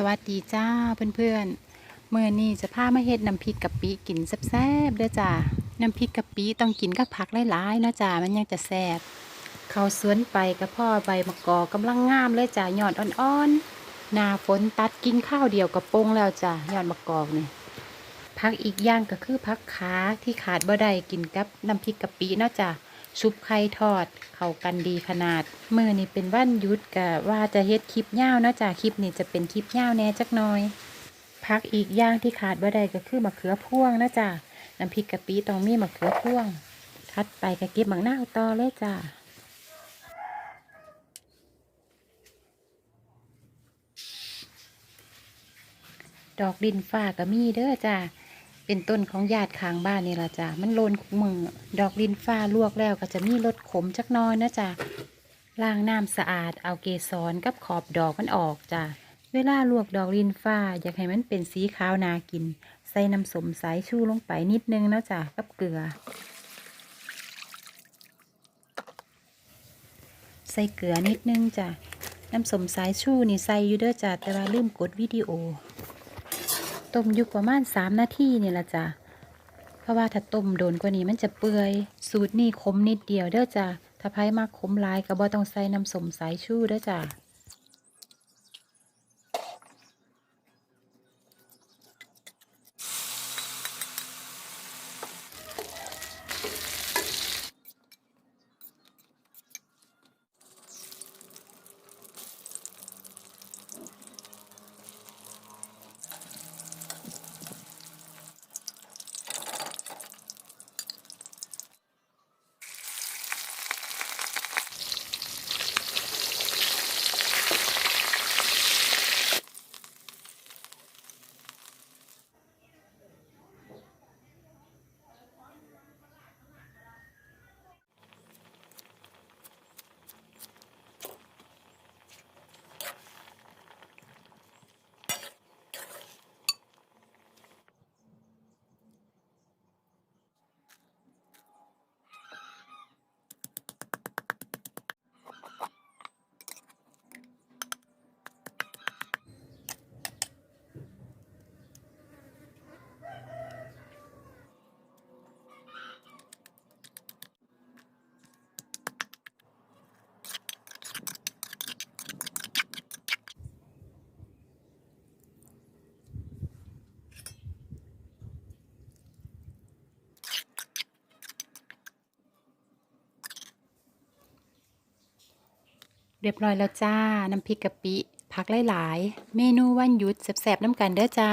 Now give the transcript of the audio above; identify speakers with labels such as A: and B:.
A: สวัสดีจ้าเพื่อนๆเมื่อนี้จะพามาเฮ็ดน้ำพริกกะปิกินแซ่บๆเด้อจ้าน้ำพริกกะปิต้องกินกับผักหลายๆเนาะจ้ามันยังจะแซ่บเขาสวนไปกับพ่อใบมะกอกำลังงามเลยจ้ายอดอ่อนๆหน้าฝนตัดกินข้าวเดียวกับโป่งแล้วจ้ายอดมะกอกนี่ผักอีกอย่างก็คือผักขาที่ขาดบ่ได้กินกับน้ำพริกกะปิเนาะจ้า ชุบไข่ทอด เข้ากันดีขนาดมือนี่เป็นวันยุดกะว่าจะเฮ็ดคลิปยาวนะจ๊ะคลิปนี้จะเป็นคลิปยาวแน่จักน่อยพักอีกอย่างที่ขาดบ่ได้ก็คือมะเขือพ่วงนะจ๊ะน้ำพริกกะปิต้องมีมะเขือพ่วงทัดไปก็เก็บมะนาวต่อเลยจ้ะดอกดินฟ้าก็มีเด้อจ้ะ เป็นต้นของญาติข้างบ้านนี่ละจ้ะมันโลนคุมือดอกดินฟ้าลวกแล้วก็จะมีรสขมจักน้อยนะจ้ะล้างน้ำสะอาดเอาเกสรกับขอบดอกมันออกจ้ะเวลาลวกดอกดินฟ้า อยากให้มันเป็นสีขาวนากิน ใส่น้ำสมสายชูลงไปนิดนึงนะจ้ะกับเกลือ ใส่เกลือนิดนึงจ้ะน้ำสมสายชูนี่ใส่อยู่เด้อจ้ะแต่ว่าลืมกดวิดีโอ ต้มอยู่ประมาณสามนาทีนี่ละจ้ะเพราะว่าถ้าต้มโดนกว่านี้มันจะเปื่อย สูตรนี่ขมนิดเดียวเด้อจ้ะถ้าไพ่มากขมหลายก็บ่ต้องใส่น้ำสมสายชูเด้อจ้ะ เรียบร้อยแล้วจ้า น้ำพริกกะปิ ผักหลาย ๆ เมนูวันหยุดแซ่บๆน้ำกันเด้อจ้า